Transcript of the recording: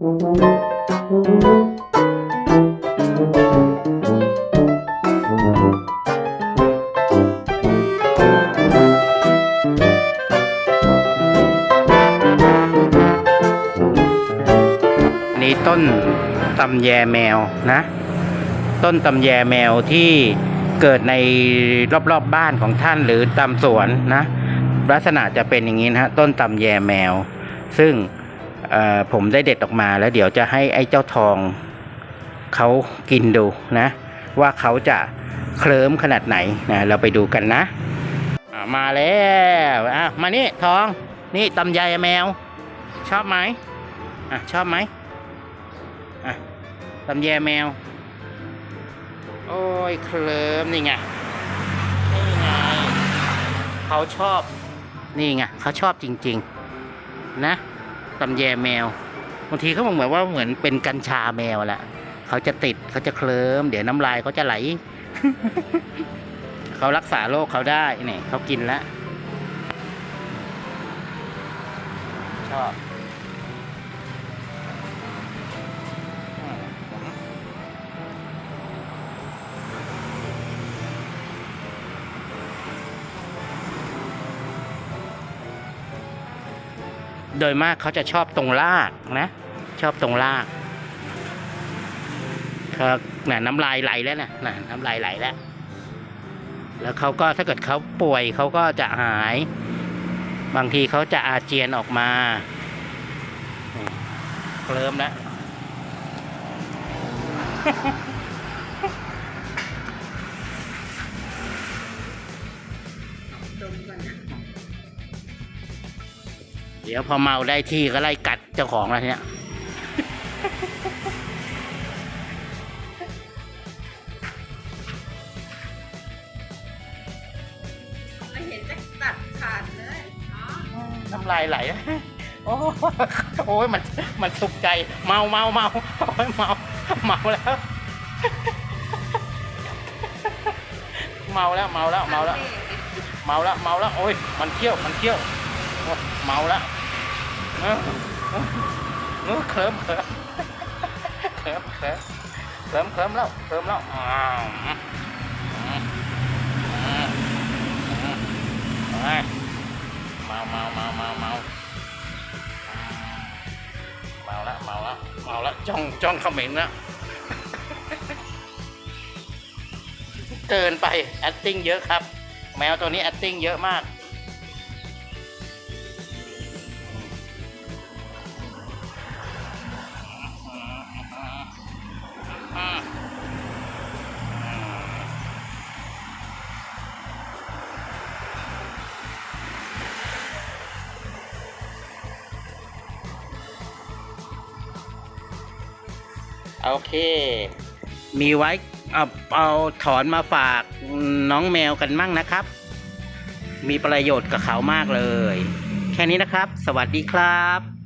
นี่ต้นตำแยแมวนะ ต้นตำแยแมวที่เกิดในรอบๆบบ้านของท่านหรือตามสวนนะ ลักษณะจะเป็นอย่างนี้นะฮะต้นตำแยแมว ซึ่ง ผมได้เด็ดออกมาแล้วเดี๋ยวจะให้ไอ้เจ้าทองเขากินดูนะ ว่าเขาจะเคลิ้มขนาดไหนนะเราไปดูกันนะมาแล้วอะมานี่ทองนี่ตำแยแมว ชอบไหมอะชอบไหมอะตำแยแมว โอ้ยเคลิ้มนี่ไงนี่ไงเขาชอบนี่ไงเขาชอบจริง ๆ นะ ตำแยแมวบางทีเขาบอกเหมือนว่าเหมือนเป็นกัญชาแมวแหละเขาจะติดเขาจะเคลิ้มเดี๋ยวน้ำลายเขาจะไหล เขารักษาโรคเขาได้เนี่ยเขากินแล้วชอบ โดยมากเขาจะชอบตรงรากนะ ชอบตรงรากเขาน่ะน้ำลายไหลแล้วนะน่ะน้ำลายไหลแล้ว แล้วเขาก็ถ้าเกิดเขาป่วยเขาก็จะหาย บางทีเขาจะอาเจียนออกมาเคลิ้มแล้ว เดี๋ยวพอเมาได้ที่ก็ไล่กัดเจ้าของแล้วเนี่ยไม่เห็นจะตัดขาดเลยอ๋อน้ำลายไหล โอ้โอ้ยมันมันสุกใจ เมาเมาเมาโอ้ยเมาเมาแล้ว เมาแล้วเมาแล้วเมาแล้วเมาแล้วเมาแล้วโอ้ยมันเที่ยวมันเที่ยว เมาแล้วเออเออเอเคลิ้มเคลิ้มเคลิ้มเคลิ้มเคลิ้มเคลิ้มแล้วเคลิ้มแล้วอ้าวอืมอืมอืมอืมเอ้ยเมาเมาเมาเมาเมาเมาแล้วเมาแล้วเมาแล้วจ้องจ้องเขม็นแล้วเกินไป acting เยอะครับ แมวตัวนี้ acting เยอะมาก โอเค มีไว้เอาเอาถอนมาฝากน้องแมวกันมั่งนะครับ มีประโยชน์กับเขามากเลย แค่นี้นะครับ สวัสดีครับ